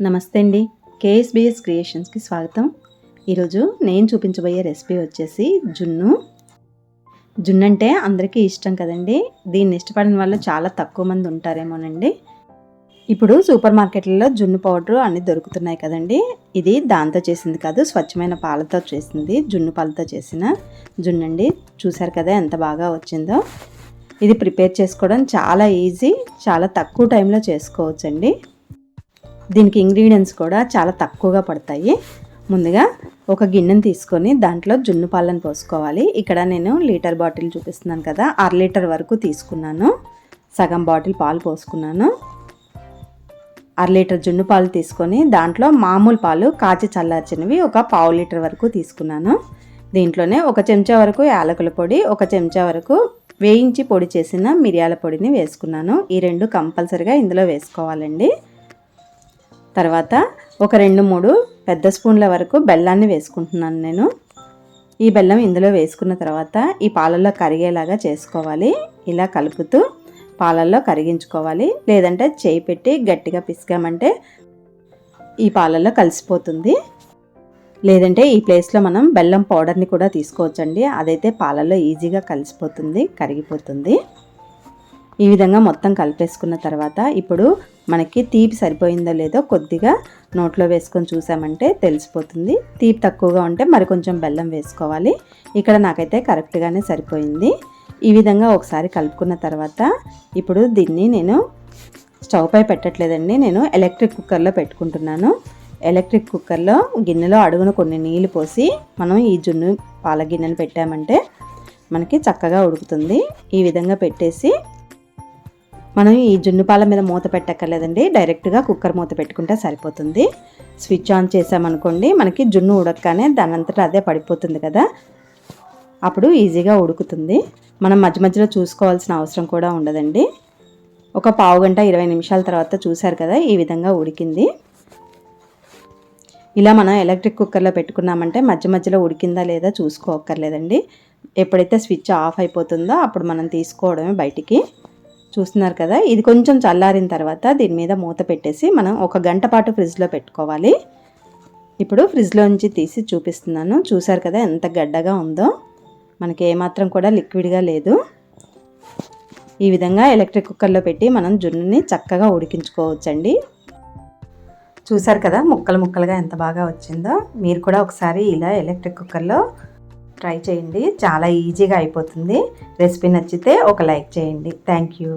నమస్తే అండి. కేఎస్బిఎస్ క్రియేషన్స్కి స్వాగతం. ఈరోజు నేను చూపించబోయే రెసిపీ వచ్చేసి జున్ను. జున్ను అంటే అందరికీ ఇష్టం కదండి. దీన్ని ఇష్టపడిన వాళ్ళు చాలా తక్కువ మంది ఉంటారేమోనండి. ఇప్పుడు సూపర్ మార్కెట్లలో జున్ను పౌడర్ అన్నీ దొరుకుతున్నాయి కదండి. ఇది దాంతో చేసింది కాదు స్వచ్ఛమైన పాలతో చేసింది జున్ను పాలతో చేసిన జున్ను అండి చూసారు కదా ఎంత బాగా వచ్చిందో. ఇది ప్రిపేర్ చేసుకోవడం చాలా ఈజీ చాలా తక్కువ టైంలో చేసుకోవచ్చండి. దీనికి ఇంగ్రీడియంట్స్ కూడా చాలా తక్కువగా పడతాయి. ముందుగా ఒక గిన్నెను తీసుకొని దాంట్లో జున్ను పాలను పోసుకోవాలి. ఇక్కడ నేను లీటర్ బాటిల్ చూపిస్తున్నాను కదా అర లీటర్ వరకు తీసుకున్నాను. సగం బాటిల్ పాలు పోసుకున్నాను. అర లీటర్ జున్ను పాలు తీసుకొని దాంట్లో మామూలు పాలు కాచి చల్లార్చినవి ఒక పావు లీటర్ వరకు తీసుకున్నాను. దీంట్లోనే ఒక చెంచా వరకు యాలకుల పొడి ఒక చెంచా వరకు వేయించి పొడి చేసిన మిరియాల పొడిని వేసుకున్నాను. ఈ రెండు కంపల్సరిగా ఇందులో వేసుకోవాలండి. తర్వాత ఒక రెండు మూడు పెద్ద స్పూన్ల వరకు బెల్లాన్ని వేసుకుంటున్నాను నేను. ఈ బెల్లం ఇందులో వేసుకున్న తర్వాత ఈ పాలల్లో కరిగేలాగా చేసుకోవాలి. ఇలా కలుపుతూ పాలల్లో కరిగించుకోవాలి. లేదంటే చేయి పెట్టి గట్టిగా పిసికామంటే ఈ పాలల్లో కలిసిపోతుంది. లేదంటే ఈ ప్లేస్లో మనం బెల్లం పౌడర్ని కూడా తీసుకోవచ్చండి. అదైతే పాలల్లో ఈజీగా కలిసిపోతుంది కరిగిపోతుంది. ఈ విధంగా మొత్తం కలిపేసుకున్న తర్వాత ఇప్పుడు మనకి తీపి సరిపోయిందో లేదో కొద్దిగా నోట్లో వేసుకొని చూసామంటే తెలిసిపోతుంది. తీపి తక్కువగా ఉంటే మరి కొంచెం బెల్లం వేసుకోవాలి. ఇక్కడ నాకైతే కరెక్ట్గానే సరిపోయింది. ఈ విధంగా ఒకసారి కలుపుకున్న తర్వాత ఇప్పుడు దీన్ని నేను స్టవ్ పై పెట్టట్లేదండి. నేను ఎలక్ట్రిక్ కుక్కర్లో పెట్టుకుంటున్నాను. ఎలక్ట్రిక్ కుక్కర్లో గిన్నెలో అడుగున కొన్ని నీళ్ళు పోసి మనం ఈ జున్ను పాల గిన్నెను పెట్టామంటే మనకి చక్కగా ఉడుకుతుంది. ఈ విధంగా పెట్టేసి మనం ఈ జున్ను పాల మీద మూత పెట్టక్కర్లేదండి. డైరెక్ట్గా కుక్కర్ మూత పెట్టుకుంటే సరిపోతుంది. స్విచ్ ఆన్ చేసామనుకోండి మనకి జున్ను ఉడకగానే దాని అంతటా అదే పడిపోతుంది కదా. అప్పుడు ఈజీగా ఉడుకుతుంది. మనం మధ్య మధ్యలో చూసుకోవాల్సిన అవసరం కూడా ఉండదండి. ఒక పావు గంట ఇరవై నిమిషాల తర్వాత చూశారు కదా ఈ విధంగా ఉడికింది. ఇలా మనం ఎలక్ట్రిక్ కుక్కర్లో పెట్టుకున్నామంటే మధ్య మధ్యలో ఉడికిందా లేదా చూసుకోక్కర్లేదండి. ఎప్పుడైతే స్విచ్ ఆఫ్ అయిపోతుందో అప్పుడు మనం తీసుకోవడమే బయటికి. చూస్తున్నారు కదా ఇది కొంచెం చల్లారిన తర్వాత దీని మీద మూత పెట్టేసి మనం ఒక గంట పాటు ఫ్రిడ్జ్లో పెట్టుకోవాలి. ఇప్పుడు ఫ్రిడ్జ్లో నుంచి తీసి చూపిస్తున్నాను. చూసారు కదా ఎంత గడ్డగా ఉందో. మనకి ఏమాత్రం కూడా లిక్విడ్గా లేదు. ఈ విధంగా ఎలక్ట్రిక్ కుక్కర్లో పెట్టి మనం జున్నుని చక్కగా ఉడికించుకోవచ్చండి. చూసారు కదా ముక్కలు ముక్కలుగా ఎంత బాగా వచ్చిందో. మీరు కూడా ఒకసారి ఇలా ఎలక్ట్రిక్ కుక్కర్లో ట్రై చేయండి. చాలా ఈజీగా అయిపోతుంది. రెసిపీ నచ్చితే ఒక లైక్ చేయండి. Thank you